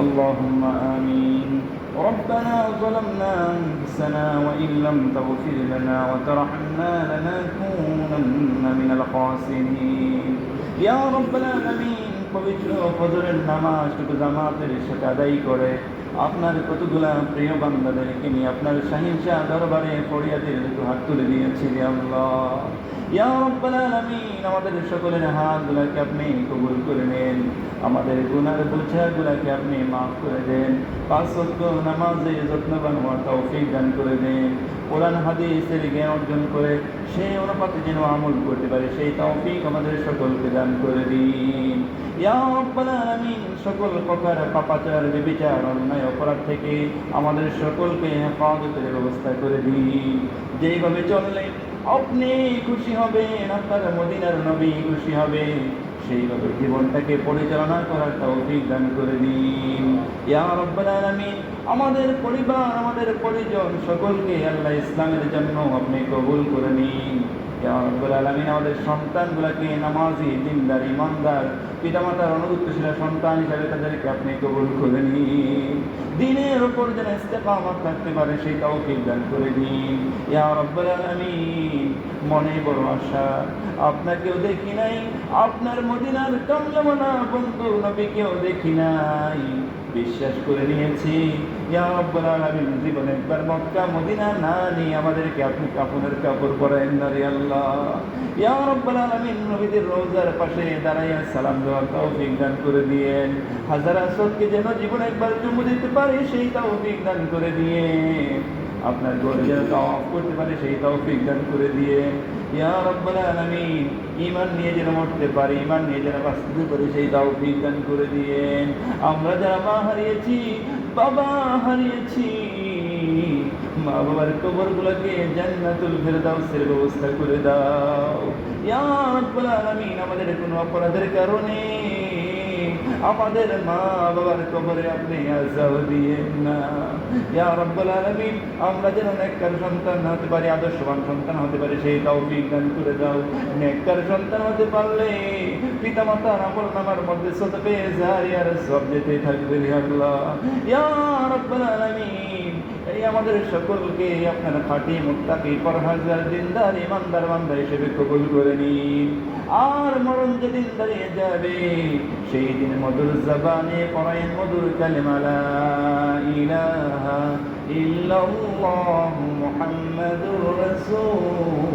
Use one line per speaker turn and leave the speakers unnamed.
اللهم آمين ربنا ظلمنا أنفسنا وإن لم تغفر لنا وترحمنا لنكونن من الخاسرين يا رب العالمين পবিত্র ফজরের নামাজটুকু জামাতের সাথে আদায় করে আপনার কতগুলা প্রিয় বান্দাদেরকে নিয়ে আপনার শাহিনশাহ দরবারে ফরিয়াদের দুটো হাত তুলে দিয়েছি রে আল্লাহ ইয়া রব্বাল আলামিন আমাদের সকলের হাতগুলাকে আপনি কবুল করে নেন আমাদের গুনার বোঝাগুলাকে আপনি মাফ করে দেন। পাঁচ নামাজে যত্নবান হওয়ার তৌফিক দান করে দেন। কোরআন, হাদিসের জ্ঞান অর্জন করে সেই অনুপাতে যেন আমল করতে পারে, সেই তৌফিক আমাদের সকলকে দান করে দিন। সকল প্রকার পাপাচার, বেবিচার, অন্যায়, অপরাধ থেকে আমাদের সকলকে হেফাজতের ব্যবস্থা করে দিন। যেইভাবে চললে আপনি খুশি হবেন, আপনার মদিনার নবী খুশি হবে সেইভাবে জীবনটাকে পরিচালনা করার তৌফিক দান করে দিন। ইয়া রব্বাল আলামিন, আমাদের পরিবার, আমাদের পরিজন সকলকে আল্লাহ ইসলামের জন্য আপনি কবুল করে নিন। ইয়া রব্বাল আলামিন, আমাদের সন্তানগুলোকে নামাজি দিনদার ইমানদার পিতামাতার অনুগত্যশীল সন্তান হিসাবে তাদেরকে আপনি কবুল করে নিন। দিনের ওপর যেন ইস্তেকামত থাকতে পারে, সেই তৌফিক দান করে দিন। ইয়া রব্বাল আলামিন মনে বড় আশা। আপনাকেও দেখি নাই, আপনার মদিনার কমলমনা বন্ধু নবীকেও দেখি নাই। বিশ্বাস করে নিয়েছি জীবনে একবার মক্কা, মদিনা না নিয়ে আমাদেরকে আপনি কাপড়ের কাপড় পরায়েন না রে আল্লাহ। ইয়া রব্বাল নবীদের রোজার পাশে দাঁড়াইয়া সালাম দেওয়ার তৌফিক দান করে দিয়েন। হাজার আসদকে যেন জীবনে একবার চুমু দিতে পারি, সেই তৌফিক দান করে দিয়ে আপনার যেন তাওয়াফ করতে পারে, সেই তৌফিক দান করে দিয়ে। ইয়া রব্বাল আলামিন, ঈমান নিয়ে যেন মরতে পারি, ঈমান নিয়ে যেন বাঁচতে পারি, সেই তৌফিক দান করে দিয়েন আমরা যারা মা হারিয়েছি, বাবা হারিয়েছি, মা বাবার কবরগুলোকে জান্নাতুল ফেরদাউসের ব্যবস্থা করে দাও। ইয়া রব্বাল আলামিন, আমাদের কোনো অপরাধের কারণে আমাদের মা বাবার কবরে আপনি আজাব দিয়েন না। ইয়া রব্বুল আলামিন, আমরা যেন নেককার সন্তান হতে পারি, আদর্শবান সন্তান হতে পারি, সেই তৌফিক দান করে দাও। নেককার সন্তান হতে পারলে পিতা মাতার আমল নামার মধ্যে সদবে জারিয়ার সব যেতে থাকবে আল্লাহ। ইয়া রব্বুল আলামিন এই আমাদের সকলকে আপনার খাঁটি মুক্তাকি পরহাজার, দিনদার ইমানদার বান্দা হিসেবে কবুল করে নিন। আর মরণ যেদিন দাঁড়িয়ে যাবে, সেই দিন মধুর জবানে পড়ায় মধুর কালেমালা ইলাহা ইল্লাল্লাহু মুহাম্মাদুর রাসূলুল্লাহ।